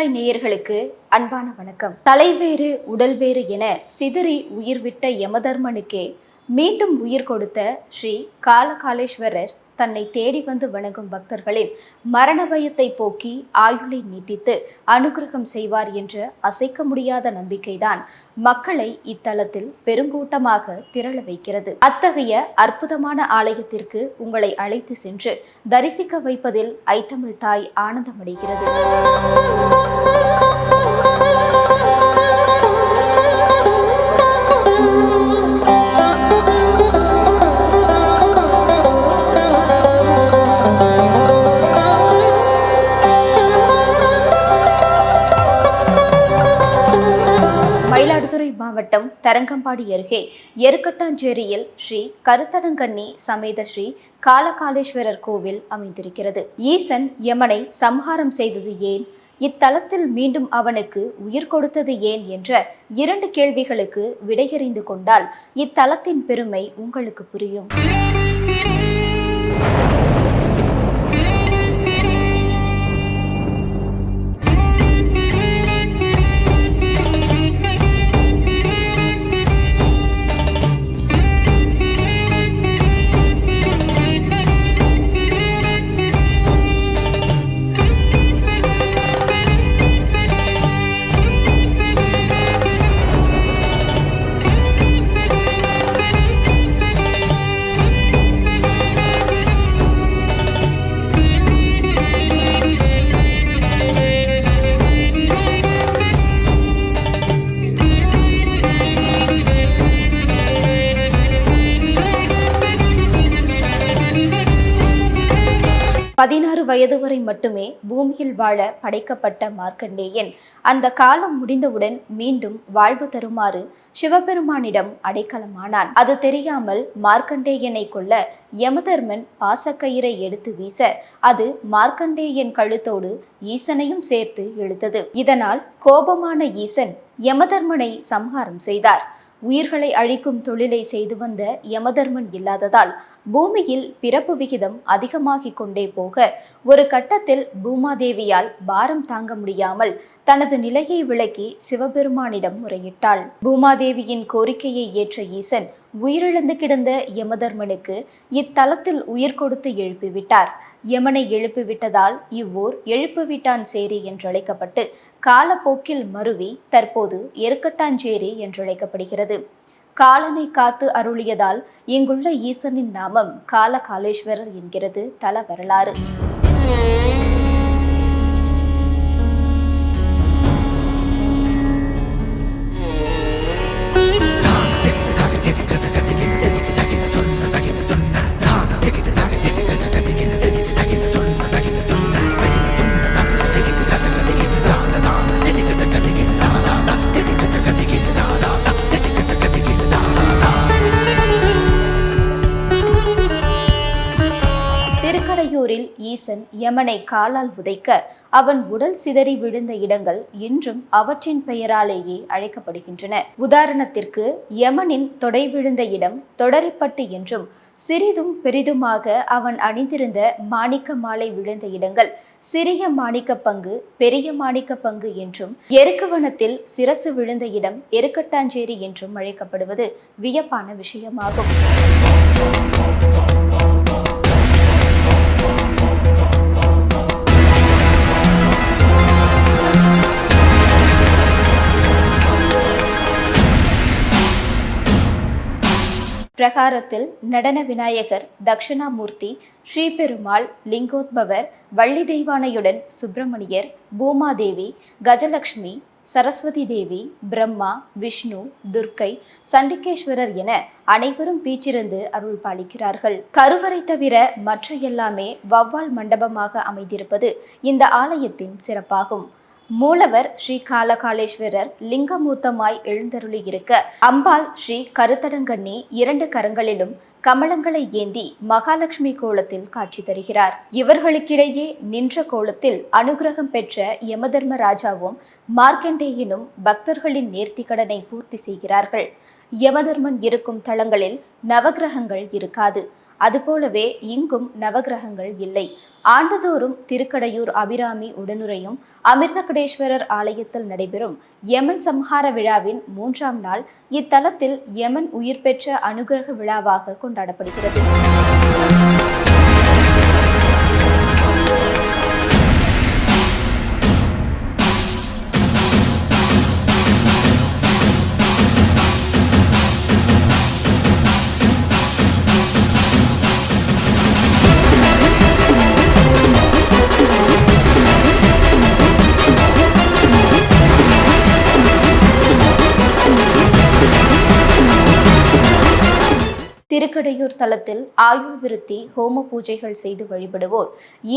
ஐத்தமிழ்தாய் நேயர்களுக்கு அன்பான வணக்கம். தலைவேறு உடல் வேறு என சிதறி உயிர்விட்ட யமதர்மனுக்கே மீண்டும் உயிர் கொடுத்த ஸ்ரீ காலகாலேஸ்வரர் தன்னை தேடி வந்து வணங்கும் பக்தர்களின் மரண பயத்தை போக்கி ஆயுளை நீட்டித்து அனுகிரகம் செய்வார் என்ற அசைக்க முடியாத நம்பிக்கைதான் மக்களை இத்தலத்தில் பெருங்கூட்டமாக திரள வைக்கிறது. அத்தகைய அற்புதமான ஆலயத்திற்கு உங்களை அழைத்து சென்று தரிசிக்க வைப்பதில் ஐத்தமிழ் தாய் ஆனந்தமடைகிறது. தரங்கம்பாடி அருகே எருக்கட்டாஞ்சேரியில் ஸ்ரீ கருத்தடங்கண்ணி சமேத ஸ்ரீ காலகாலேஸ்வரர் கோவில் அமைந்திருக்கிறது. ஈசன் யமனை சம்ஹாரம் செய்தது ஏன்? இத்தலத்தில் மீண்டும் அவனுக்கு உயிர் கொடுத்தது ஏன் என்ற இரண்டு கேள்விகளுக்கு விடையறிந்து கொண்டால் இத்தலத்தின் பெருமை உங்களுக்கு புரியும். பதினாறு வயது வரை மட்டுமே பூமியில் வாழ படைக்கப்பட்ட மார்க்கண்டேயன். அந்த காலம் முடிந்தவுடன் மீண்டும் வாழ்வு தருமாறு சிவபெருமானிடம் அடைக்கலமானான். அது தெரியாமல் மார்க்கண்டேயனை கொல்ல யமதர்மன் பாசக்கயிறை எடுத்து வீச அது மார்க்கண்டேயன் கழுத்தோடு ஈசனையும் சேர்த்து இழுத்தது. இதனால் கோபமான ஈசன் யமதர்மனை சம்ஹாரம் செய்தார். உயிர்களை அழிக்கும் தொழிலை செய்து வந்த யமதர்மன் இல்லாததால் பூமியில் பிறப்பு விகிதம் அதிகமாகிக் கொண்டே போக ஒரு கட்டத்தில் பூமாதேவியால் பாரம் தாங்க முடியாமல் தனது நிலையை விளக்கி சிவபெருமானிடம் முறையிட்டாள். பூமாதேவியின் கோரிக்கையை ஏற்ற ஈசன் உயிரிழந்து கிடந்த யமதர்மனுக்கு இத்தலத்தில் உயிர் கொடுத்து எழுப்பிவிட்டார். யமனை எழுப்பிவிட்டதால் இவ்வூர் எழுப்புவிட்டான் சேரி என்றழைக்கப்பட்டு காலப்போக்கில் மருவி தற்போது எருக்கட்டாஞ்சேரி என்றழைக்கப்படுகிறது. காலனை காத்து அருளியதால் இங்குள்ள ஈசனின் நாமம் காலகாலேஸ்வரர் என்கிறது தல வரலாறு. அரசன் யமனை காலால் உதைக்க அவன் உடல் சிதறி விழுந்த இடங்கள் இன்றும் அவற்றின் பெயராலேயே அழைக்கப்படுகின்றன. உதாரணத்திற்கு யமனின் தொடை விழுந்த இடம் தொடரிப்பட்டு என்றும் சிறிதும் பெரிதுமாக அவன் அணிந்திருந்த மாணிக்க மாலை விழுந்த இடங்கள் சிறிய மாணிக்க பங்கு பெரிய மாணிக்க பங்கு என்றும் எருக்குவனத்தில் சிரசு விழுந்த இடம் எருக்கட்டாஞ்சேரி என்றும் அழைக்கப்படுவது வியப்பான விஷயமாகும். பிரகாரத்தில் நடன விநாயகர் தக்ஷணாமூர்த்தி ஸ்ரீபெருமாள் லிங்கோத்பவர் வள்ளி தெய்வானையுடன் சுப்பிரமணியர் பூமாதேவி கஜலக்ஷ்மி சரஸ்வதி தேவி பிரம்மா விஷ்ணு துர்க்கை சண்டிகேஸ்வரர் என அனைவரும் பீச்சிருந்து அருள் பாலிக்கிறார்கள். கருவறை தவிர மற்ற எல்லாமே வவ்வால் மண்டபமாக அமைந்திருப்பது இந்த ஆலயத்தின் சிறப்பாகும். மூலவர் ஸ்ரீ காலகாலேஸ்வரர் லிங்கமூர்த்தமாய் எழுந்தருளி இருக்க அம்பாள் ஸ்ரீ கருத்தடங்கண்ணி இரண்டு கரங்களிலும் கமலங்களை ஏந்தி மகாலட்சுமி கோலத்தில் காட்சி தருகிறார். இவர்களுக்கிடையே நின்ற கோலத்தில் அனுகிரகம் பெற்ற யமதர்ம ராஜாவும் மார்க்கண்டேயனும் பக்தர்களின் நேர்த்திக்கடனை பூர்த்தி செய்கிறார்கள். யமதர்மன் இருக்கும் தளங்களில் நவகிரகங்கள் இருக்காது. அதுபோலவே இங்கும் நவகிரகங்கள் இல்லை. ஆண்டுதோறும் திருக்கடையூர் அபிராமி உடனுரையும் அமிர்தகடேஸ்வரர் ஆலயத்தில் நடைபெறும் யமன் சம்ஹார விழாவின் மூன்றாம் நாள் இத்தலத்தில் யமன் உயிர் பெற்ற அனுகிரக விழாவாக கொண்டாடப்படுகிறது. திருக்கடையூர் தலத்தில் ஆயுள் விருத்தி ஹோம பூஜைகள் செய்து வழிபடுவோர்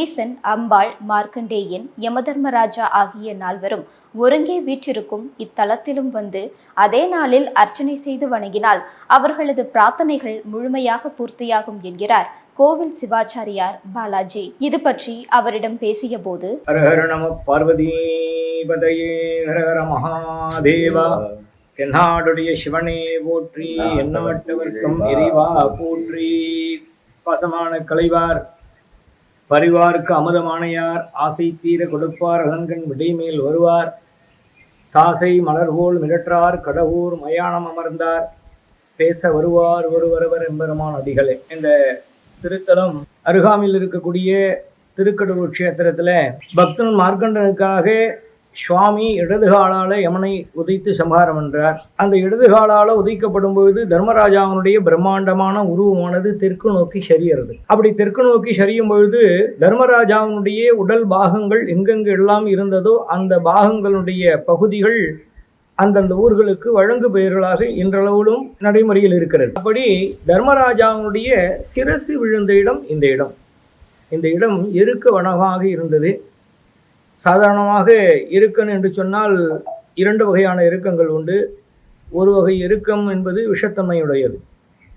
ஈசன் அம்பாள் மார்க்கண்டேயன் யமதர்மராஜா ஆகிய நால்வரும் ஒருங்கே வீற்றிருக்கும் இத்தலத்திலும் வந்து அதே நாளில் அர்ச்சனை செய்து வணங்கினால் அவர்களது பிரார்த்தனைகள் முழுமையாக பூர்த்தியாகும் என்கிறார் கோவில் சிவாச்சாரியார் பாலாஜி. இது பற்றி அவரிடம் பேசிய போது ஹர ஹர நம பார்வதி பதையே ஹர ஹர மகாதேவா. என்னாடுடைய சிவனே போற்றி எந்நாட்டவர்க்கும் இறைவா போற்றி. பசமான கலைவார் பரிவார்க்கு அமுதமானையார் ஆசை தீர கொடுப்பார் அலங்கன் விடைமேல் வருவார். தாசை மலர்போல் மிரற்றார் கடவுர் மயானம் அமர்ந்தார். பேச வருவார் ஒருவரவர் எம்பெருமான் அடிகளே. இந்த திருத்தலம் அருகாமையில் இருக்கக்கூடிய திருக்கடவுர் க்ஷேத்திரத்தில் பக்தன் மார்க்கண்டனுக்காக சுவாமி இடதுகாலால் யமனை உதைத்து சம்ஹாரம் என்றார். அந்த இடதுகாலால் உதைக்கப்படும் பொழுது தர்மராஜாவினுடைய பிரம்மாண்டமான உருவமானது தெற்கு நோக்கி சரியறது. அப்படி தெற்கு நோக்கி சரியும் பொழுது தர்மராஜாவினுடைய உடல் பாகங்கள் எங்கெங்கு எல்லாம் இருந்ததோ அந்த பாகங்களுடைய பகுதிகள் அந்தந்த ஊர்களுக்கு வழங்கு பெயர்களாக இன்றளவிலும் நடைமுறையில் இருக்கிறது. அப்படி தர்மராஜாவினுடைய சிரசு விழுந்த இடம் இந்த இடம். இந்த இடம் எருக்க வனமாக இருந்தது. சாதாரணமாக இருக்கன் என்று சொன்னால் இரண்டு வகையான இறுக்கங்கள் உண்டு. ஒரு வகை இறுக்கம் என்பது விஷத்தன்மையுடையது.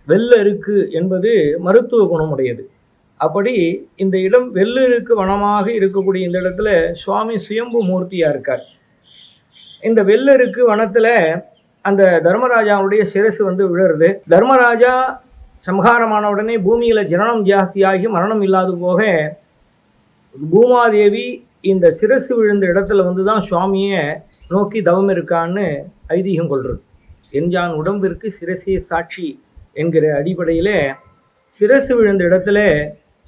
வெள்ளருக்கு என்பது மருத்துவ குணமுடையது. அப்படி இந்த இடம் வெள்ளெருக்கு வனமாக இருக்கக்கூடிய இந்த இடத்துல சுவாமி சுயம்பு மூர்த்தியாக இருக்கார். இந்த வெள்ளருக்கு வனத்தில் அந்த தர்மராஜாவுடைய சிரசு வந்து விழுறது தர்மராஜா சம்ஹாரமான உடனே பூமியில் ஜனனம் ஜாஸ்தியாகி மரணம் இல்லாது போக பூமாதேவி இந்த சிரசு விழுந்த இடத்துல வந்து தான் சுவாமியை நோக்கி தவம் இருக்கான்னு ஐதீகம் கொள்வது எஞ்சான் உடம்பிற்கு சிரசிய சாட்சி என்கிற அடிப்படையில் சிரசு விழுந்த இடத்துல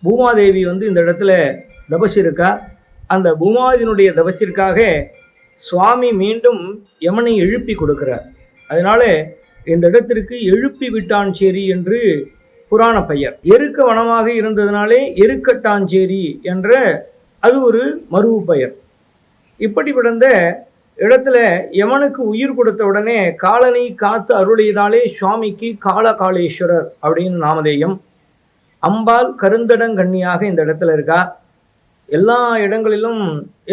பூமாதேவி வந்து இந்த இடத்துல தபசிருக்கா இருக்கா? அந்த பூமாதினுடைய தபசிற்காக சுவாமி மீண்டும் யமனை எழுப்பி கொடுக்கிறார். அதனால் இந்த இடத்திற்கு எழுப்பி விட்டாஞ்சேரி என்று புராண பெயர். எருக்க வனமாக இருந்ததுனாலே எருக்கட்டாஞ்சேரி என்ற அது ஒரு மருவு பெயர் இப்படி பிறந்த இடத்துல யமனுக்கு உயிர் கொடுத்த உடனே காலனை காத்து அருளியதாலே சுவாமிக்கு காலகாலேஸ்வரர் அப்படின்னு நாமதேயம். அம்பாள் கருந்தடங்கண்ணியாக இந்த இடத்துல இருக்கா? எல்லா இடங்களிலும்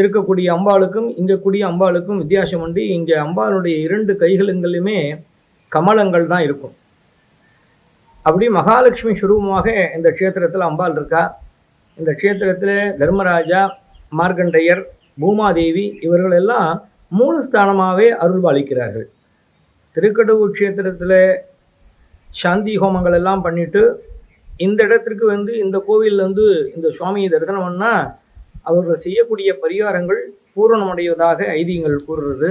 இருக்கக்கூடிய அம்பாளுக்கும் இங்கே கூடிய அம்பாளுக்கும் வித்தியாசம் உண்டு. இங்கே அம்பாளுடைய இரண்டு கைகளுங்களுமே கமலங்கள் தான் இருக்கும். அப்படி மகாலட்சுமி சுரூபமாக இந்த க்ஷேத்திரத்தில் அம்பாள் இருக்கா? இந்த க்ஷேத்திரத்தில் தர்மராஜா மார்க்கண்டையர் பூமாதேவி இவர்கள் எல்லாம் மூலஸ்தானமாகவே அருள்பாலிக்கிறார்கள். திருக்கடவுர் க்ஷேத்திரத்தில் சாந்தி ஹோமங்கள் எல்லாம் பண்ணிட்டு இந்த இடத்திற்கு வந்து இந்த கோவிலில் வந்து இந்த சுவாமியை தரிசனம் பண்ணால் அவர்கள் செய்யக்கூடிய பரிகாரங்கள் பூரணமடைவதாக ஐதீகங்கள் கூறுறது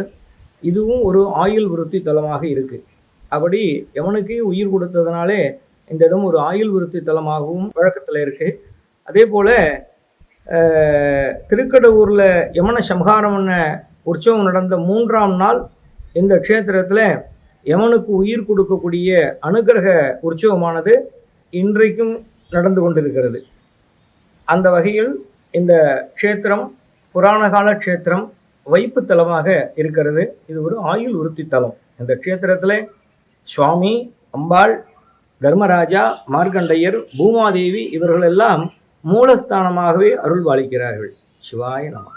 இதுவும் ஒரு ஆயுள் விருத்தி தலமாக இருக்குது அப்படி எவனுக்கு உயிர் கொடுத்ததுனாலே இந்த இடம் ஒரு ஆயுள் விருத்தி தலமாகவும் வழக்கத்தில் இருக்குது அதே போல் திருக்கடவுரில் யமன சம்ஹாரம்ன உற்சவம் நடந்த மூன்றாம் நாள் இந்த க்ஷேத்திரத்தில் யமனுக்கு உயிர் கொடுக்கக்கூடிய அனுகிரக உற்சவமானது இன்றைக்கும் நடந்து கொண்டிருக்கிறது. அந்த வகையில் இந்த க்ஷேத்திரம் புராணகால க்ஷேத்திரம் வைப்பு தலமாக இருக்கிறது. இது ஒரு ஆயுள் உறுத்தி தலம். இந்த க்ஷேத்திரத்தில் சுவாமி அம்பாள் தர்மராஜா மார்க்கண்டையர் பூமாதேவி இவர்களெல்லாம் மூலஸ்தானமாகவே அருள் வாழிக்கிறார்கள் சிவாய நம